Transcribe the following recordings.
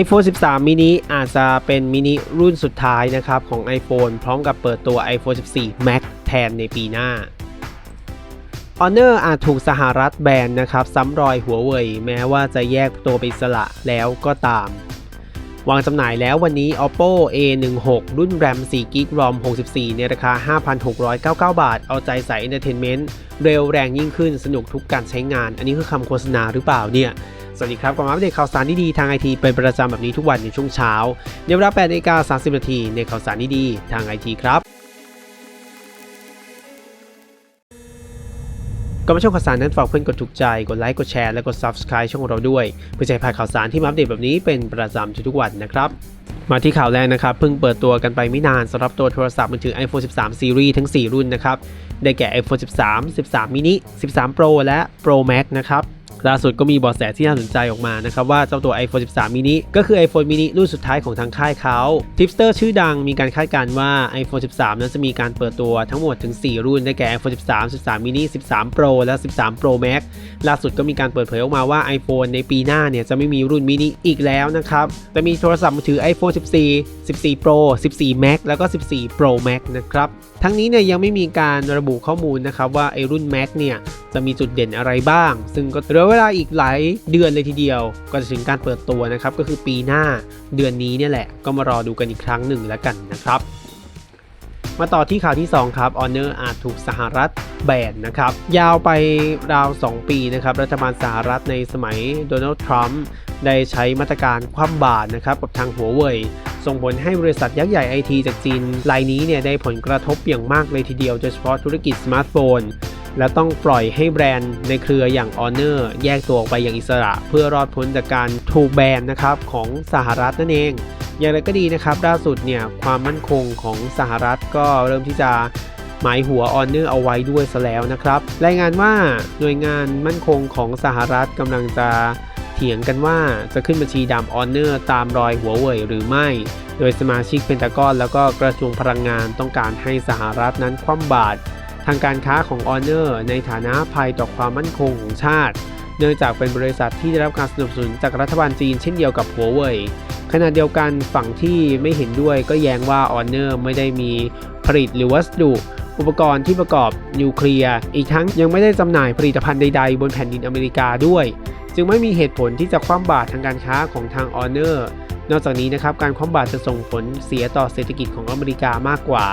iPhone 13 mini อาจจะเป็นมินิรุ่นสุดท้ายนะครับของ iPhone พร้อมกับเปิดตัว iPhone 14 Max แทนในปีหน้า Honor อาจถูกสหรัฐแบนนะครับ ซ้ำรอยหัวเว่ยแม้ว่าจะแยกตัวไปสละแล้วก็ตาม วางจำหน่ายแล้ววันนี้ Oppo A16 รุ่น RAM 4 g b ROM 64 ในราคา 5,699 บาท เอาใจใส่ Entertainment เร็วแรงยิ่งขึ้นสนุกทุกการใช้งาน อันนี้คือคำโฆษณาหรือเปล่าเนี่ยสวัสดีครับกลับมาอัปเดตข่าวสารดีๆทางไอทีเป็นประจำแบบนี้ทุกวันในช่วงเช้าในเวลา8นาฬิกา30 นาทีในข่าวสารดีๆทางไอทีครับ ก่อนมาชมข่าวสารนั้นฝากเพื่อนกดถูกใจ กดไลค์กดแชร์และกด Subscribe ช่องของเราด้วย เพื่อจะให้พาข่าวสารที่มาอัปเดตแบบนี้เป็นประจำทุกวันนะครับมาที่ข่าวแรกนะครับ เพิ่งเปิดตัวกันไปไม่นานสำหรับตัวโทรศัพท์มือถือ iPhone 13 Series ทั้ง 4 รุ่นนะครับ ได้แก่ iPhone 13 13 mini 13 Pro และ Pro Max นะครับ ล่าสุดก็มีเบาะแสที่น่าสนใจออกมานะครับว่าเจ้าตัว iPhone 13 mini ก็คือ iPhone mini รุ่นสุดท้ายของทางค่ายเขาทิปสเตอร์ชื่อดังมีการคาดการณ์ว่า iPhone 13 นั้นจะมีการเปิดตัวทั้งหมดถึง 4 รุ่นได้แก่ iPhone 13 13 mini 13 Pro และ 13 Pro Max ล่าสุดก็มีการเปิดเผยออกมาว่า iPhone ในปีหน้าเนี่ยจะไม่มีรุ่นมินิอีกแล้วนะครับแต่มีโทรศัพท์มือถือ iPhone 14 14 Pro 14 Max แล้วก็ 14 Pro Max นะครับทั้งนี้เนี่ยยังไม่มีการระบุข้อมูลนะครับว่าไอรุ่น Max เนี่ยจะมีจุดเด่นอะไรบ้าง ซึ่งก็เหลือเวลาอีกหลายเดือนเลยทีเดียวก็จะถึงการเปิดตัวนะครับก็คือปีหน้าเดือนนี้เนี่ยแหละก็มารอดูกันอีกครั้งหนึ่งแล้วกันนะครับ มาต่อที่ข่าวที่ 2 ครับ Honor อาจถูกสหรัฐแบนนะครับ ยาวไปราว 2 ปีนะครับ รัฐบาลสหรัฐในสมัยโดนัลด์ทรัมป์ ได้ใช้มาตรการคว่ำบาตรนะครับกับทางหัวเว่ยส่งผลให้บริษัทยักษ์ใหญ่ไอทีจากจีนรายนี้เนี่ยได้ผลกระทบอย่างมากเลยทีเดียวโดยเฉพาะธุรกิจสมาร์ทโฟน และต้องปล่อยให้แบรนด์ในเครืออย่าง Honor แยกตัวออกไปอย่างอิสระ เพื่อรอดพ้นจากการถูกแบนนะครับของสหรัฐนั่นเอง อย่างไรก็ดีนะครับล่าสุดเนี่ยความมั่นคงของสหรัฐก็เริ่มที่จะหมายหัวออนเนอร์เอาไว้ด้วยซะแล้วนะครับ รายงานว่าหน่วยงานมั่นคงของสหรัฐกำลังจะ เถียงกันว่าจะขึ้นบัญชีดำออนเนอร์ตามรอยหัวเว่ยหรือไม่ โดยสมาชิกเพนทากอนแล้วก็กระทรวงพลังงานต้องการให้สหรัฐนั้นคว่ำบาตรทางการค้าของออนเนอร์ในฐานะภัยต่อความมั่นคงของชาติ เนื่องจากเป็นบริษัทที่ได้รับการสนับสนุนจากรัฐบาลจีนเช่นเดียวกับหัวเว่ยขณะเดียวกันฝั่งที่ไม่เห็นด้วยก็แย้งว่า Honor ไม่ได้มีผลิตหรือวัสดุอุปกรณ์ที่ประกอบนิวเคลียร์ อีกทั้งยังไม่ได้จำหน่ายผลิตภัณฑ์ใดๆ บนแผ่นดินอเมริกาด้วย จึงไม่มีเหตุผลที่จะคว่ำบาตรทางการค้าของทาง Honor นอกจากนี้นะครับการคว่ำบาตรจะส่งผลเสียต่อเศรษฐกิจของอเมริกามากกว่า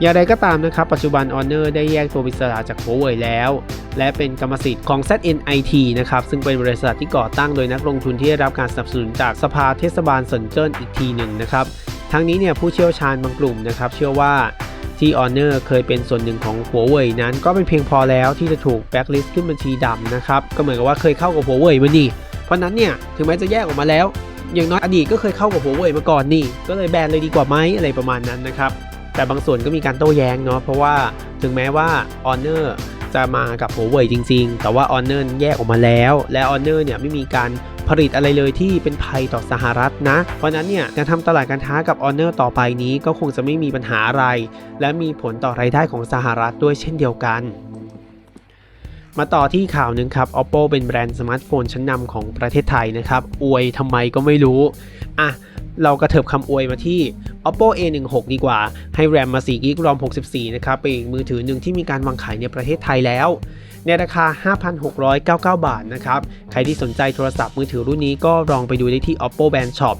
อย่างไรก็ตามนะครับ ปัจจุบัน Honor ได้แยกตัวเป็นอิสระจาก Huawei แล้ว และเป็นกรรมสิทธิ์ของ ZNIT นะครับซึ่งเป็นบริษัทที่ก่อตั้งโดยนักลงทุนที่ได้รับการสนับสนุนจากสภาเทศบาลเซินเจิ้นอีกทีหนึ่งนะครับทั้งนี้เนี่ยผู้เชี่ยวชาญบางกลุ่มนะครับเชื่อว่า ที่ Honor เคยเป็นส่วนหนึ่งของ Huawei นั้น ก็เป็นเพียงพอแล้วที่จะถูกแบ็กลิสต์ขึ้นบัญชีดำนะครับ ก็เหมือนกับว่าเคยเข้ากับ Huawei มานี่ เพราะนั้นเนี่ยถึงแม้จะแยกออกมาแล้ว อย่างน้อยอดีตก็เคยเข้ากับ Huawei มาก่อนนี่ ก็เลยแบนเลยดีกว่าไหมอะไรประมาณนั้นนะครับ แต่บางส่วนก็มีการโต้แย้งเนาะ เพราะว่าถึงแม้ว่า Honor จะมากับ Huawei จริง ๆ แต่ว่า Honor แยกออกมาแล้ว และ Honor เนี่ยไม่มีการ ผลิตอะไรเลยที่เป็นภัยต่อสหรัฐนะ เพราะนั้นเนี่ยการทำตลาดการค้ากับ Honor ต่อไปนี้ก็คงจะไม่มีปัญหาอะไร และมีผลต่อรายได้ของสหรัฐด้วยเช่นเดียวกันมาต่อที่ข่าวหนึ่งครับ Oppo เป็นแบรนด์สมาร์ทโฟนชั้นนำของประเทศไทยนะครับ อวยทำไมก็ไม่รู้ อะ เรากระเถิบคำอวยมาที่ Oppo A16 ดีกว่า ให้แรมมา4 g b ROM 64 นะครับ เป็นมือถือหนึ่งที่มีการวางขายในประเทศไทยแล้ว ในราคา 5,699 บาทนะครับ ใครที่สนใจโทรศัพท์มือถือรุ่นนี้ก็ลองไปดูได้ที่ Oppo Band Shop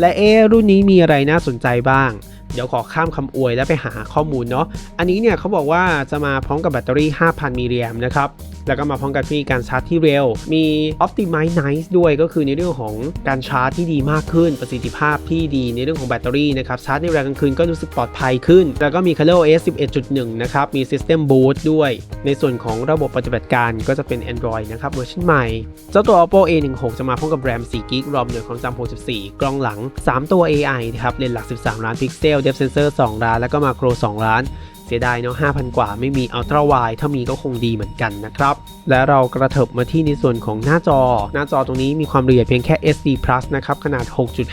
และเอรุ่นนี้มีอะไรน่าสนใจบ้าง เดี๋ยวขอข้ามคำอวยแล้วไปหาข้อมูลเนาะ อันนี้เนี่ยเขาบอกว่าจะมาพร้อมกับแบตเตอรี่ 5,000 มิลลิแอมนะครับ แล้วก็มาพร้อมกับที่การชาร์จที่เร็ว มี Optimize Nice ด้วยก็คือในเรื่องของการชาร์จที่ดีมากขึ้น ประสิทธิภาพที่ดีในเรื่องของแบตเตอรี่นะครับ ชาร์จในเวลากลางคืนก็รู้สึกปลอดภัยขึ้น แล้วก็มี ColorOS 11.1 นะครับ มี System Boot ด้วย ในส่วนของระบบปฏิบัติการก็จะเป็น Android นะครับเวอร์ชันใหม่ เจ้าตัว Oppo A16 จะมาพร้อมกับ RAM 4 g b ROM หน่วยความจำ64กล้องหลัง 3 ตัว AI นะครับเลนส์หลัก 13 ล้านพิกเซล Depth Sensor 2 ล้าน แล้วก็มาโคร2ล้าน เสียดายเนาะ5,000 กว่าไม่มี Ultra Wide ถ้ามีก็คงดีเหมือนกันนะครับ และเรากระเถิบมาที่ในส่วนของหน้าจอ หน้าจอตรงนี้มีความละเอียดเพียงแค่ SD Plus นะครับ ขนาด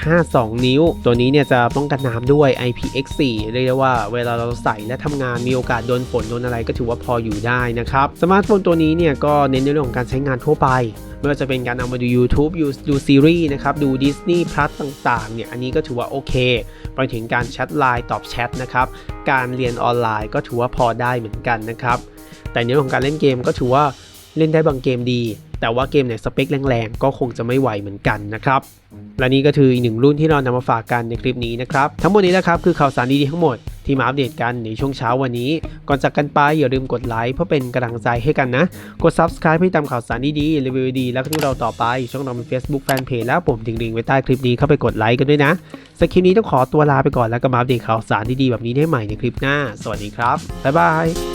6.52 นิ้ว ตัวนี้เนี่ยจะป้องกันน้ำด้วย IPX4 เรียกได้ว่าเวลาเราใส่และทำงานมีโอกาสโดนฝนโดนอะไรก็ถือว่าพออยู่ได้นะครับ สมาร์ทโฟนตัวนี้เนี่ยก็เน้นในเรื่องของการใช้งานทั่วไป ไม่ว่าจะเป็นการเอามาดู YouTube ดูดูซีรีส์นะครับ ดู Disney Plus ต่างๆ เนี่ย อันนี้ก็ถือว่าโอเค ไปถึงการแชทไลน์ตอบแชทนะครับ การเรียนออนไลน์ก็ถือว่าพอได้เหมือนกันนะครับ แต่ในเรื่องของการเล่นเกมก็ถือว่าเล่นได้บางเกมดี แต่ว่าเกมเนี่ยสเปคแรงๆ ก็คงจะไม่ไหวเหมือนกันนะครับ และนี่ก็คืออีกหนึ่งรุ่นที่เรานำมาฝากกันในคลิปนี้นะครับ ทั้งหมดนี้นะครับคือข่าวสารดีๆทั้งหมด ที่มาอัปเดตกันในช่วงเช้าวันนี้ ก่อนจากกันไปอย่าลืมกดไลค์เพื่อเป็นกำลังใจให้กันนะ กด subscribe เพื่อตามข่าวสารดีๆรีวิวดีๆแล้วก็ที่เราต่อไป ช่องเราเป็น Facebook Fanpage แล้วผมดิงลิงไว้ใต้คลิปนี้เข้าไปกดไลค์กันด้วยนะสำหรับคลิปนี้ต้องขอตัวลาไปก่อนแล้วก็มาอัปเดตข่าวสารดีๆแบบนี้ได้ใหม่ในคลิปหน้า สวัสดีครับบ๊ายบาย